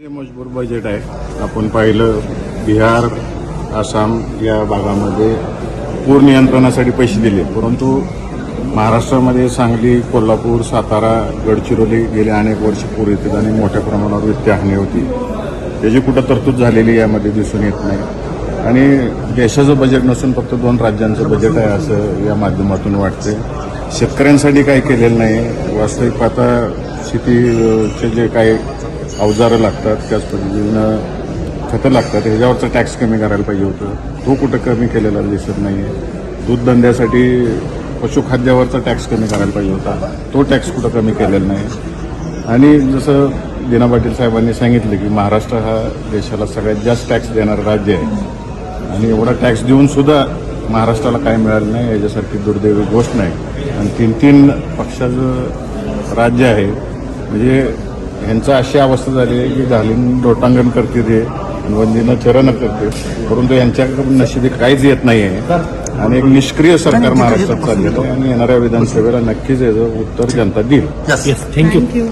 जे मजबूर बजेट आहे आपण पाहिलं बिहार आसाम या भागामध्ये पूर नियंत्रणासाठी पैसे दिले. परंतु महाराष्ट्रामध्ये सांगली कोल्हापूर सातारा गडचिरोली गेले अनेक वर्ष पूर येतात आणि मोठ्या प्रमाणावर वित्तहानी होती. त्याची कुठं तरतूद झालेली यामध्ये दिसून येत नाही. आणि देशाचं बजेट नसून फक्त दोन राज्यांचं बजेट आहे असं या माध्यमातून वाटते शेतकऱ्यांसाठी काही केलेलं नाही. वास्तविक आता शेतीचे जे काही अवजारं लागतात त्याच पद्धतीनं खतं लागतात. ह्याच्यावरचा टॅक्स कमी करायला पाहिजे होतं. तो कुठं कमी केलेला दिसत नाही आहे दूध धंद्यासाठी पशुखाद्यावरचा टॅक्स कमी करायला पाहिजे होता. तो टॅक्स कुठं कमी केलेला नाही. आणि जसं दिना पाटील साहेबांनी सांगितलं की महाराष्ट्र हा देशाला सगळ्यात जास्त टॅक्स देणारं राज्य आहे. आणि एवढा टॅक्स देऊन सुद्धा महाराष्ट्राला काय मिळालं नाही याच्यासारखी दुर्दैवी गोष्ट नाही. आणि तीन तीन पक्षाचं राज्य आहे. म्हणजे ह्यांचं अशी अवस्था झाली आहे की घालून लोटांगण करते ते वंदीनं चरण करते. परंतु यांच्याकडून नशिबी काहीच येत नाही आहे आणि एक निष्क्रिय सरकार महाराष्ट्रात चाललेलं आणि येणाऱ्या विधानसभेला नक्कीच याचं उत्तर जनता देईल. Yes thank you